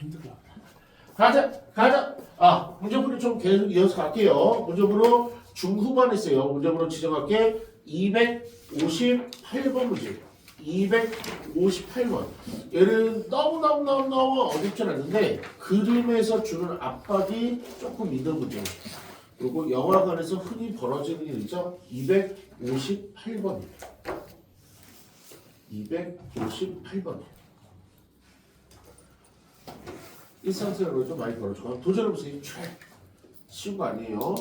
힘들어. 가자, 가자. 아, 문제풀이 좀 계속 이어서 갈게요. 문제풀이 중후반에 있어요. 문제풀이 지정할게 258번 문제. 258번. 얘는 너무너무너무너무 어렵진 않은데 그림에서 주는 압박이 조금 있는 문제. 그리고 영화관에서 흔히 벌어지는 일이죠. 258번입니다. 258번. 일상생활로도 많이 벌어져. 도전해보세요. 촤. 쉬운 거 아니에요.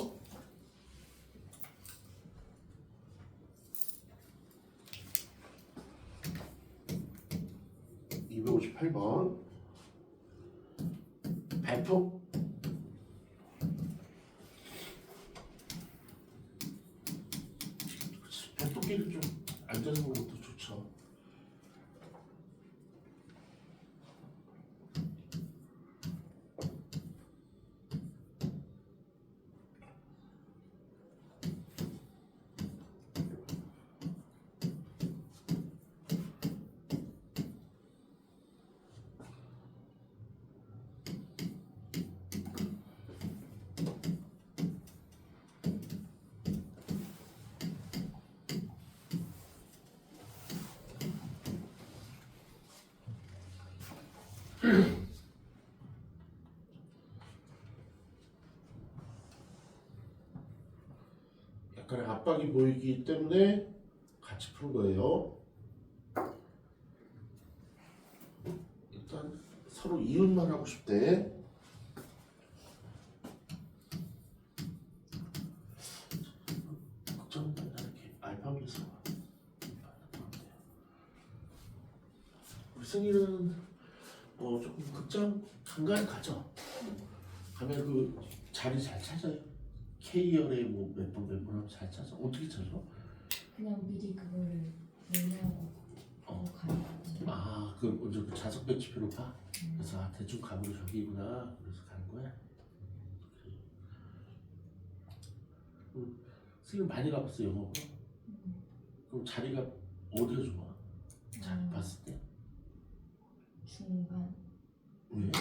(258번) 발표 발톱끼리 좀 앉아서 보는 것도 좋죠 약간의 압박이 보이기 때문에 같이 푸는 거예요. 일단 서로 이웃만 하고 싶대. 알파벳으로. 우리 승희는 어 조금 극장 간간히 가죠. 가면 그 자리 잘 찾아요. K열에 뭐몇번몇 번 하고 잘 찾아. 어떻게 찾아? 그냥 미리 그거를 내려고 어. 가는 거지. 아, 그 먼저 그 좌석 배치표로 봐. 그래서 아, 대충 가면 저기구나. 그래서 가는 거야. 그래. 음, 선생님 많이 가봤어 영어. 그럼 자리가 어디가 좋아? 자리 음. 봤을 때 중간 왜?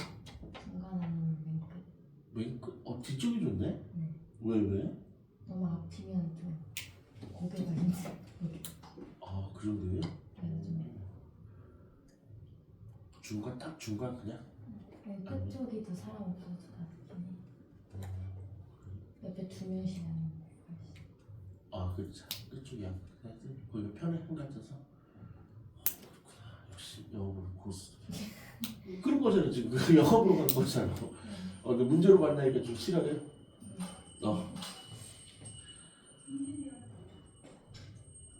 중간 아니면 맨 끝. 왼 끝? 어 뒤쪽이 좋네. 네. 왜 왜? 너무 앞이면 좀 고개가 힘들어. 아, 그 정도예요? 그래서 좀 중간 딱 중간 그냥. 네, 끝쪽이 더 사람 없어서 낫긴 해. 옆에 두 명씩 하는 거. 아, 그렇죠. 그쪽이 안. 거기가 편해 한가져서. 어, 그렇구나. 역시 영어 보는 고수. 그런 거잖아 지금 그 영어 보는 거잖아. 어, 근데 문제로 만나니까 좀 싫어해. 어.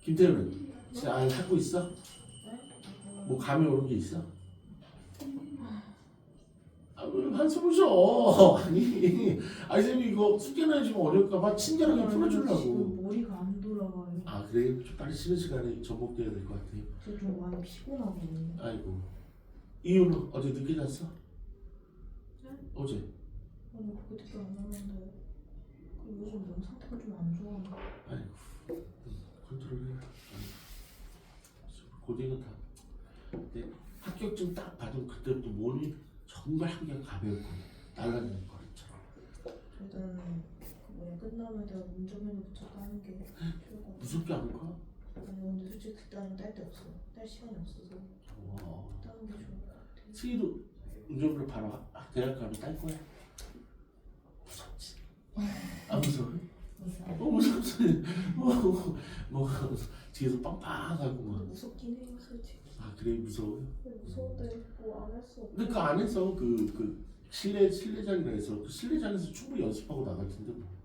김태현은 잘 하고 있어? 뭐 감이 오는 게 있어? 아, 왜 한숨을 쉬어? 아니, 아니 쌤이 이거 숙제 내주면 어려울까봐 친절하게 풀어주려고. 지금 머리가 안 돌아가요. 아 그래? 좀 빨리 쉬는 시간에 접목돼야 될 것 같아요. 저 좀 많이 피곤하거든요. 아이고 이유는 어제 늦게 잤어? 어제 아니 그렇게 안 하는데 그 요즘 몸 상태가 좀 안 좋아. 아이고 음, 컨트롤해 고딩은 다 근데 합격증 딱 받은 그때부터 몸이 정말 한결 가벼웠고 날라다니는 거랬잖아 일단 그 뭐야 끝나면 내가 운전면허부터 따는 게 필요가. 무섭지 않을까? 아니 근데 솔직히 그때는 딸데 없어. 딸 시간이 없어서 와 따는 게 좋을 것 같아. 승희도 운전을 바로 대학 가면 딸 거야? 안 무서워? 무서워. 어 무섭지? 뭐, 뭐 뒤에서 빵빵하고 막. 무섭긴 해요 솔직히. 아 그래 무서워요? 무서운데 뭐안 했어. 근데 그 안에서 그, 그 실내 실내장이라 해서 그 실내장에서 충분히 연습하고 나갈 텐데 뭐.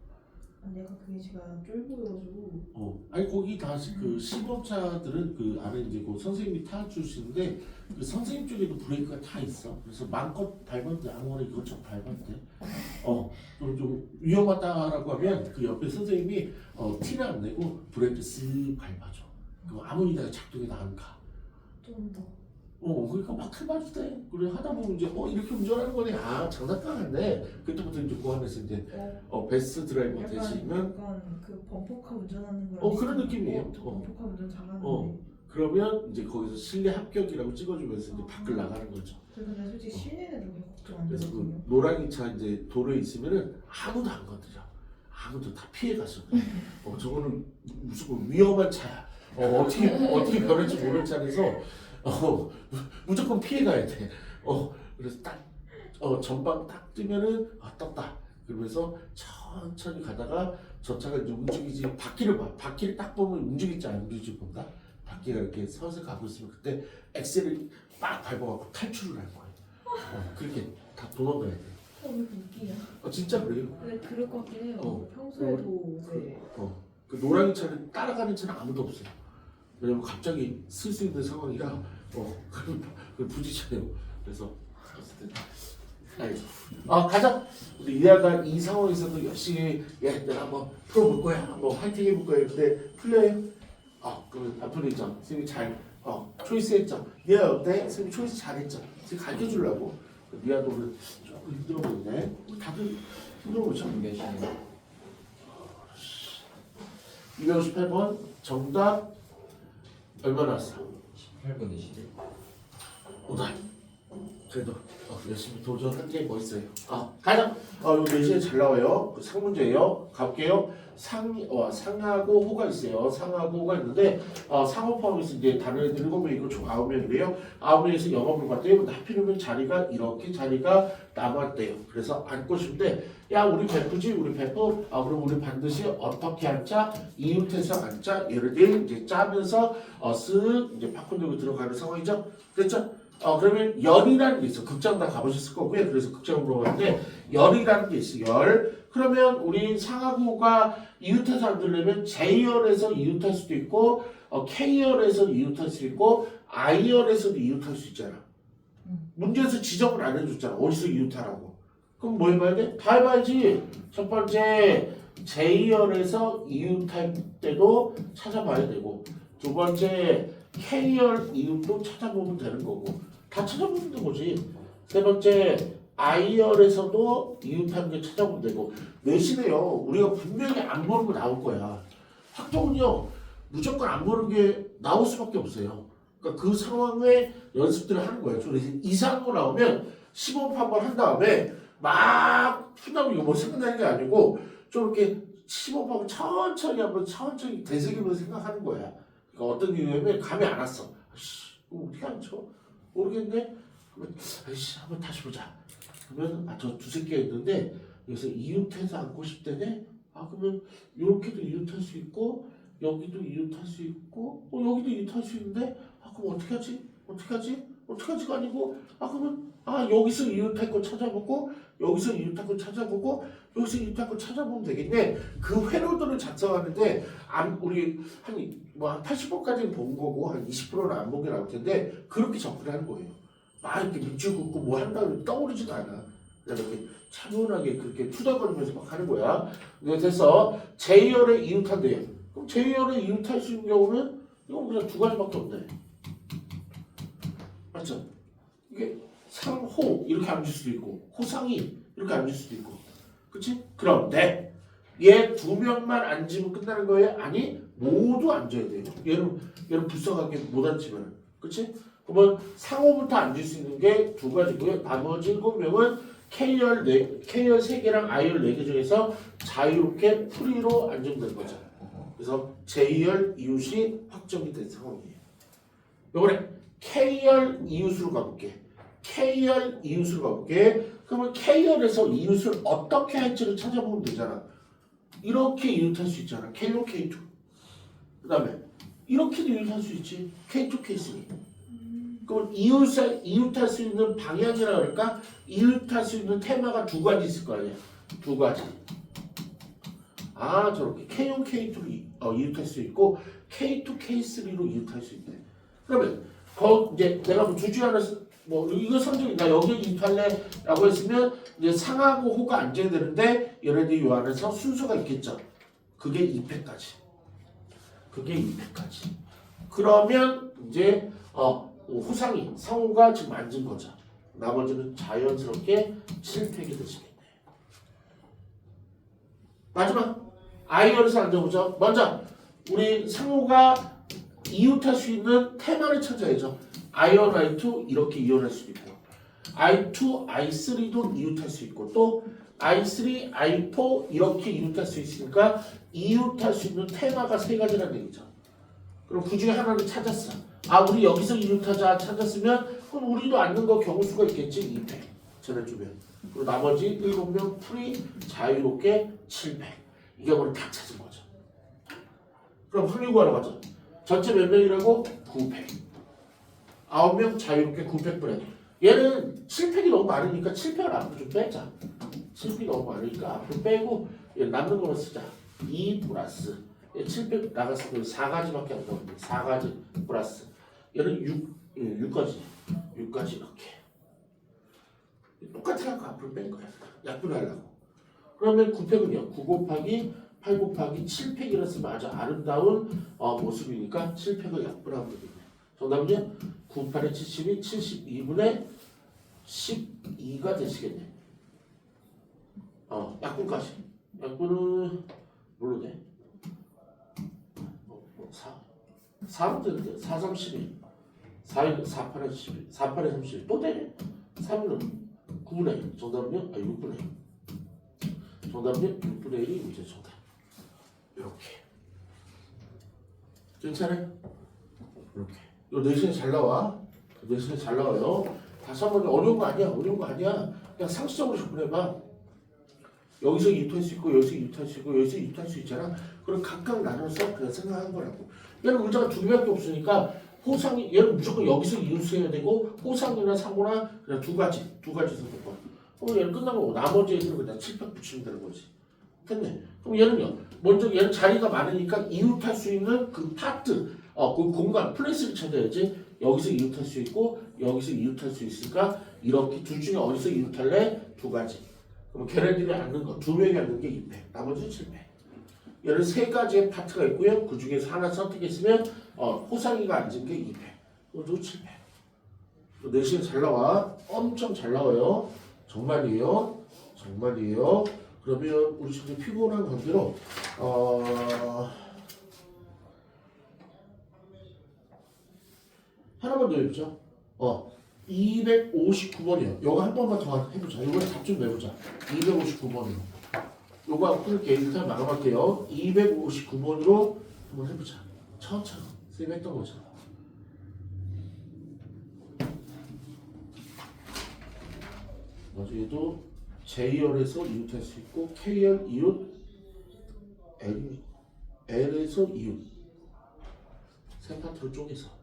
아, 내가 그게 제가 쫄보여가지고 어 아니 거기 다그 시범차들은 그 안에 이제 그 선생님이 타주시는데 그 선생님 쪽에도 브레이크가 다 있어. 그래서 마음껏 밟았는데 아무거나 이것저것 밟았대. 어좀 좀 위험하다라고 하면 그 옆에 선생님이 어 티를 안 내고 브레이크 쓱 밟아줘. 그 아무 데나 작동이 안 가. 좀 더. 어, 그러니까 막 해봐도 돼. 그래 하다 보면 이제 어 이렇게 운전하는 거네. 아 장난감 같네. 그때부터 이제 그 안에서 이제 어, 어 베스트 드라이버 약간 되시면 약간 그 범퍼카 운전하는 거랑 어, 그런 느낌이에요. 어. 범퍼카 운전 잘하는데 어. 그러면 이제 거기서 실내 합격이라고 찍어주면서 이제 밖을 나가는 거죠. 저 근데 솔직히 실내는 그렇게 걱정 안 그래서 되거든요. 그 노랑이 차 이제 도로에 있으면은 아무도 안 건드려. 아무도 다 피해 가서. 어 저거는 무슨 뭐 위험한 차야. 어 어떻게 어떻게 변할지 모르는 차라서 어 무조건 피해 가야 돼. 어 그래서 딱 어 전방 딱 뜨면은 아 떴다. 그러면서 천천히 가다가 저 차가 이제 움직이지 바퀴를 봐. 바퀴를 딱 보면 움직일지 안 움직일지 본다. 바퀴가 이렇게 서서 가고 있으면 그때 엑셀을 빡 밟아갖고 탈출을 할 거예요. 어, 그렇게 다 도망가야 돼. 어, 왜 웃기냐? 어, 진짜 그래요. 근데 그럴 것 같긴 해요. 어. 평소에도 이제 어, 그 노랑이 차를 따라가는 차는 아무도 없어요. 왜냐면 갑자기 쓸 수 있는 상황이라 어, 그럼 그 부딪혀요. 그래서 어쨌든. 아 가자. 우리 이하가 이 상황에서도 열심히 예 내가 한번 풀어볼 거야. 한번 화이팅 해볼 거야. 근데 풀려요. 아 그럼 앞으로 있죠. 선생님이 잘어 초이스 했죠. 얘 어때? 선생님 초이스 잘했죠. 선생님 가르쳐 주려고. 미아도는 조금 힘들어 보이네. 다들 힘들어 보죠. 계시네요. 258번 정답 얼마 나왔어? 18분 21. 오다. 그래도 어, 열심히 도전한 게 멋있어요. 아 가자. 어 이거 내신에 잘 나와요. 그 상문제예요. 갈게요. 상 어, 상하고 호가 있어요. 상하고 호가 있는데 어, 상호 포함해서 이제 단어들 일곱 명 있고 총 아홉 명인데요. 아홉 명에서 영업을 봤대요. 근데 하필이면 자리가 이렇게 자리가 남았대요. 그래서 앉고 싶은데 야 우리 베프지 우리 베프 아 그럼 우리 반드시 어떻게 앉자 이웃해서 앉자 예를 들어 이제 짜면서 어쓱 이제 팝콘 들고 들어가는 상황이죠. 됐죠? 어 그러면 열이라는 게 있어. 극장 다 가보셨을 거고요. 그래서 극장을 물어봤는데 열이라는 게 있어. 열. 그러면 우리 상하고가 이웃해서 앉으려면 J열에서 이웃할 수도 있고 어, K열에서 이웃할 수 있고 I열에서도 이웃할 수 있잖아. 문제에서 지적을 안 해줬잖아. 어디서 이웃하라고. 그럼 뭐 해봐야 돼? 다 해봐야지. 첫 번째 J열에서 이웃할 때도 찾아봐야 되고 두 번째 K열 이웃도 찾아보면 되는 거고 다 찾아보면 되는 거지. 세 번째 I열에서도 이웃하는 게 찾아보면 되고 내신에요. 우리가 분명히 안 보는 거 나올 거야. 학종은요 무조건 안 보는 게 나올 수밖에 없어요. 그러니까 그 상황에 연습들을 하는 거예요. 그래서 이상한 거 나오면 시범 한번 한 다음에 막 푼다고 이거 뭐 생각나는 게 아니고 좀 이렇게 시범하고 천천히 한번 천천히 되새기면서 생각하는 거야. 그러니까 어떤 이유냐면 감이 안 왔어. 아씨, 이거 어떻게 앉혀? 모르겠네. 그러면 아이씨, 한번 다시 보자. 그러면 아, 저 두세 개가 있는데 여기서 이웃해서 앉고 싶대네. 아, 그러면 이렇게도 이웃할 수 있고 여기도 이웃할 수 있고 어, 여기도 이웃할 수 있는데 아, 그럼 어떻게 하지? 어떻게 하지? 어떻게 하지가 아니고 아, 그러면 아, 여기서 이웃할 거 찾아보고 여기서 이웃할 거 찾아보고 여기서 거 찾아보면 되겠네. 그 회로들을 작성하는데 안, 우리 한뭐한 80%까지는 본 거고 한 20%는 안 본 게 나올 텐데 그렇게 접근하는 거예요. 막 이렇게 밑줄 긋고 뭐 한다고 떠오르지도 않아. 그냥 이렇게 차분하게 그렇게 투덜거리면서 막 하는 거야. 이거 돼서 제이열에 이웃한대요. 그럼 수 있는 경우는 이건 그냥 두 가지밖에 없네. 맞죠? 이게 상호 이렇게 앉을 수도 있고 호상이 이렇게 앉을 수도 있고 그치? 그런데 얘 두 명만 앉으면 끝나는 거예요? 아니 모두 앉아야 돼요 얘는 얘는 불쌍하게 못 앉으면 그치? 그러면 상호부터 앉을 수 있는 게 두 가지고요 나머지 일곱 명은 K열 네 K열 세 개랑 I열 네개 중에서 자유롭게 프리로 되는 거죠 그래서 J열 이웃이 확정이 된 상황이에요 이번에 K열 이웃으로 가볼게 K열 이웃으로 가볼게. 그러면 K열에서 이웃을 어떻게 할지를 찾아보면 되잖아. 이렇게 이웃할 수 있잖아. K1, K2. 그 다음에 이렇게도 이웃할 수 있지. K2, K3. 그럼 이웃을, 이웃할 수 있는 방향이라 그럴까? 이웃할 수 있는 테마가 두 가지 있을 거 아니야. 두 가지. 아 저렇게 K1, K2로 이- 어, 이웃할 수 있고 K2, K3로 이웃할 수 있대. 그러면 거 이제 내가 뭐 주주 하나 쓰- 뭐 이거 나 여기 이탈래라고 했으면 이제 상하고 호가 앉아야 되는데 얘네들이 요 안에서 순서가 있겠죠. 그게 2패까지. 그게 2패까지. 그러면 이제 어 후상이 상호가 지금 앉은 거죠. 나머지는 자연스럽게 7패게 되시겠네. 마지막 아이언에서 앉아보죠. 먼저 우리 상호가 이웃할 수 있는 테마를 찾아야죠. 아이언 라이트 이렇게 이용할 수도 있고 I2, I3도 이웃할 수 있고 또 I3, I4 이렇게 이웃할 수 있으니까 이웃할 수 있는 테마가 세 가지라는 얘기죠. 그럼 그 중에 하나를 찾았어. 아 우리 여기서 이웃하자 찾았으면 그럼 우리도 앉는 거 경우 수가 있겠지 2패 전해주면 그리고 나머지 7명 풀이 자유롭게 7패 이게 우리 다 찾은 거죠. 그럼 확률 구하러 가자. 전체 몇 명이라고? 9패. 9명 자유롭게 9패 뿌려. 얘는 7팩이 너무 많으니까 7팩을 앞으로 좀 빼자. 7팩이 너무 많으니까 앞으로 빼고 얘 남는 거로 쓰자. 2 플러스 얘 7팩 나갔으면 4가지밖에 안 나오는데 4가지 플러스 얘는 6, 6가지 6가지 이렇게 똑같으니까 앞으로 뺀 거야. 약분하려고. 그러면 9팩은요. 9 곱하기 8 곱하기 7팩이라 쓰면 아주 아름다운 어, 모습이니까 7팩을 약분하면 되겠네. 정답은요? 9, 8에 72, 72분의 12가 되시겠네. 어, 약분까지. 약분은 뭘로 돼? 뭐, 뭐 4. 4로 되는데 4, 3, 12. 4, 4, 8에 12. 4, 8에 31. 또 되네. 3은 9분의 1. 정답은요? 아, 6분의 1. 정답은요? 6분의 1이 문제 정답. 이렇게. 괜찮아요? 이렇게. 요 내신에 잘 나와. 내신에 잘 나와요. 다시 한번 어려운 거 아니야. 어려운 거 아니야. 그냥 상식적으로 접근해봐. 여기서 이웃할 수 있고 여기서 이웃할 수 있고 여기서 이웃할 수 있잖아. 그럼 각각 나눠서 그냥 생각한 거라고. 얘는 의자가 두 개밖에 없으니까 호상이 얘는 무조건 여기서 이웃해야 되고 호상이나 상호나 그냥 두 가지 두 가지 선택권. 그럼 얘는 끝나고 나머지 애들은 그냥 칠팩 붙이면 되는 거지. 됐네. 그럼 얘는요. 먼저 얘는 자리가 많으니까 이웃할 수 있는 그 파트, 어, 그 공간, 플레이스를 찾아야지. 여기서 이웃할 수 있고 여기서 이웃할 수 있으니까 이렇게 둘 중에 어디서 이웃할래? 두 가지. 그럼 걔네들이 앉는 거, 두 명이 앉는 게 2패, 나머지 7패. 얘는 세 가지의 파트가 있고요. 그 중에서 하나 선택했으면 어, 호상이가 앉은 게 2패, 그것도 7패. 내신 잘 나와. 엄청 잘 나와요. 정말이에요. 정말이에요. 그러면 우리 지금 피곤한 관계로 어... 하나만 더 해보자. 어, 259번이요. 요거 한 번만 더 해보자. 요거 답좀 내보자. 259번으로. 요거 하고 끊을게. 일단 마감할게요. 259번으로 한번 해보자. 천천히. 쌤 했던 거죠. 나중에도 J열에서 이웃할 수 있고 K열 이웃 L, L에서 이웃 세 파트로 쪼개서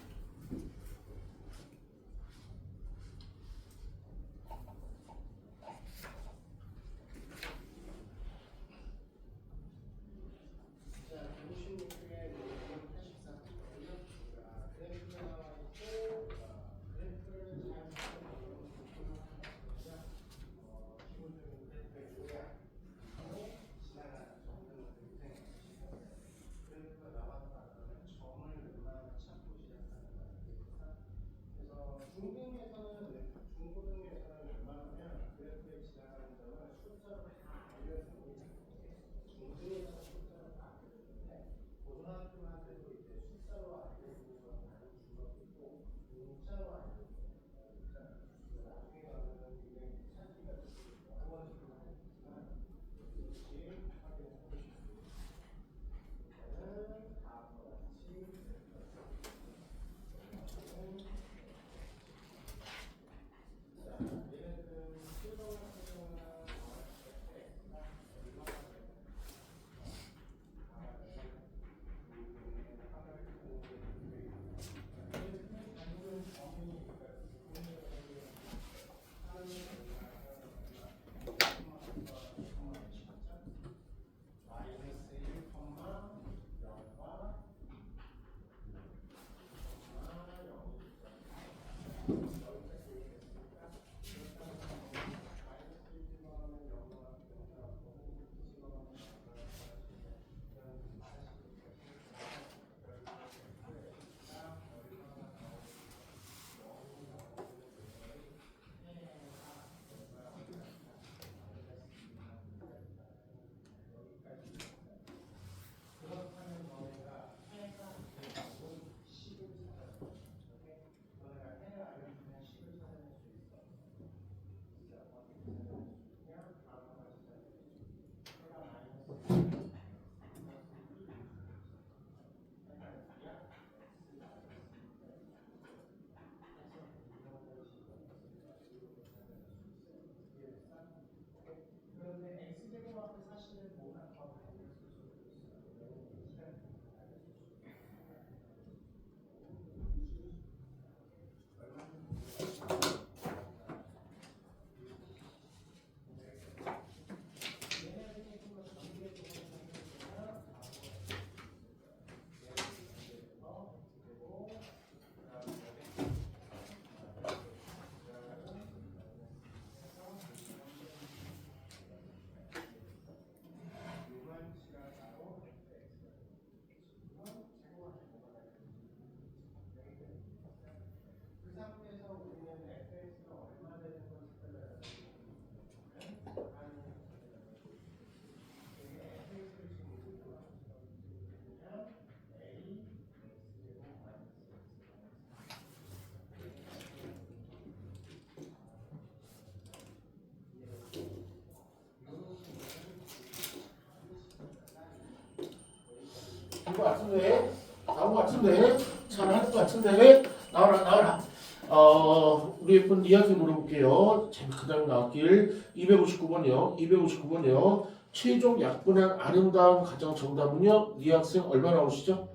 된거 같은데? 나온 거 같은데? 잘하는 거 같은데? 나와라 나와라. 어 우리 예쁜 이야기 물어볼게요. 그 다음 나왔길. 259번이요. 259번이요. 최종 약분한 아름다운 가장 정답은요? 이 학생 얼마 나오시죠?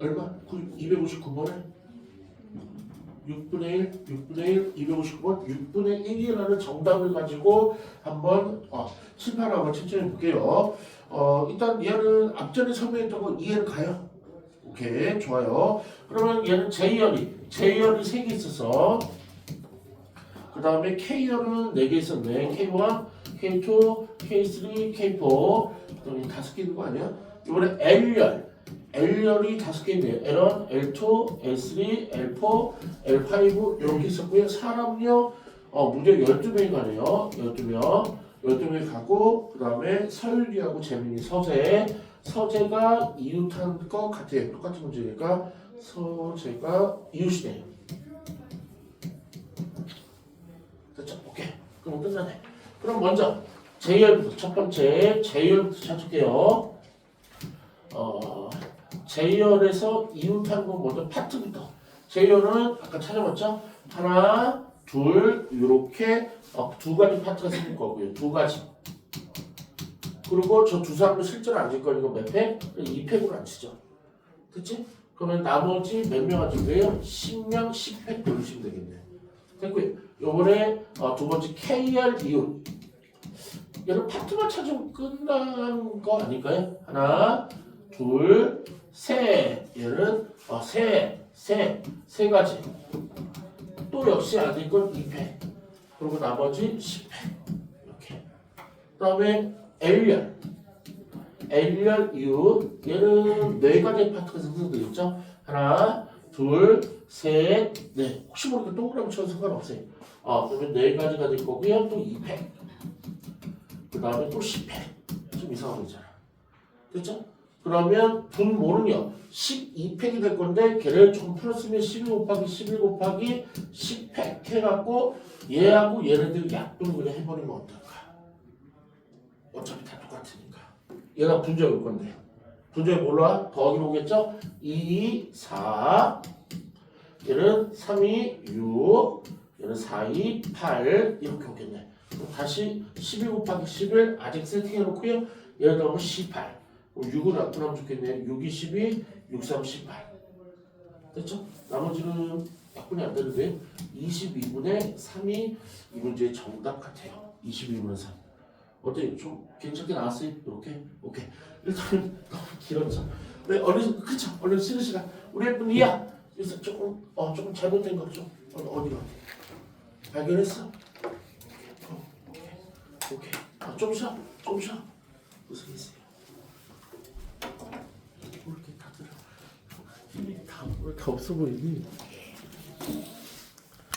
얼마? 259번에 6분의 1, 6분의 1, 259번, 6분의 1이라는 정답을 가지고 한번 어, 칠판을 한번 천천히 볼게요. 어, 일단 얘는 앞전에 설명했던 거 이해는 가요? 오케이, 좋아요. 그러면 얘는 J열이, J열이 3개 있어서 그 다음에 K열은 4개 있었네. K1, K2, K3, K4 그다음에 5개 있는 거 아니야? 이번에 L열 L열이 다섯 개 있네요. L1, L2, L3, L4, L5 이렇게 있었고요. 사람요 어, 무려 12명이 가네요. 12명. 12명이 가고 그 다음에 서율이하고 재민이 서재 서재가 이웃한 것 같아요. 똑같은 문제니까 서재가 이웃이네요. 됐죠? 오케이. 그럼 끝나네. 그럼 먼저 J열부터 첫 번째 J열부터 찾을게요. 어, J열에서 이웃한 거 먼저 파트부터. J열은 아까 찾아봤죠? 하나, 둘, 이렇게 어, 두 가지 파트가 생길 거고요. 두 가지. 그리고 저 두 사람은 실제로 앉을 거니까 몇 팩? 2팩으로 앉히죠. 그치? 그러면 나머지 몇 명 앉을 거예요? 10명 10팩 돌리시면 되겠네요. 됐고요. 요번에 어, 두 번째 KR 이웃. 얘는 파트만 찾으면 끝난 거 아닐까요? 하나, 둘, 셋. 얘는 어, 셋, 셋, 세 가지. 또 역시 안될건 2패. 그리고 나머지 10패. 이렇게. 그 다음에 L열. L열 이웃. 얘는 네 가지 파트가 생성되어 있죠. 하나, 둘, 셋, 넷. 혹시 모르니까 동그라미 쳐도 상관없어요. 어, 그러면 네 가지가 될 거고요. 또 2패. 그 다음에 또 10패. 좀 이상한 거 있잖아. 됐죠? 그러면 분모는요 12팩이 될 건데 걔를 조금 풀었으면 12 곱하기 11 곱하기 10팩 해갖고 얘하고 얘네들 약분을 그냥 해버리면 어떨까? 어차피 다 똑같으니까. 얘가 분점이 올 건데. 뭘로 와? 더하기 오겠죠? 2, 4 얘는 3, 2, 6 얘는 4, 2, 8 이렇게 오겠네. 다시 12 곱하기 11 아직 세팅해놓고요. 얘를 더하면 18 그럼 6을 나타나면 좋겠네. 6, 2, 12, 6, 3, 18. 됐죠? 나머지는 약분이 안 되는데 22분의 3이 이 문제의 정답 같아요. 22분의 3. 어때요? 좀 괜찮게 나왔어요? 이렇게? 오케이. 일단은 너무 길었죠. 네, 얼른 그쵸? 얼른 쉬는 시간. 우리 예쁜 이야. 여기서 조금 어 조금 잘못된 거 좀 어디로? 발견했어? 오케이. 어, 오케이. 오케이. 아, 좀 쉬어. 좀 쉬어. 있어요? 이렇게 다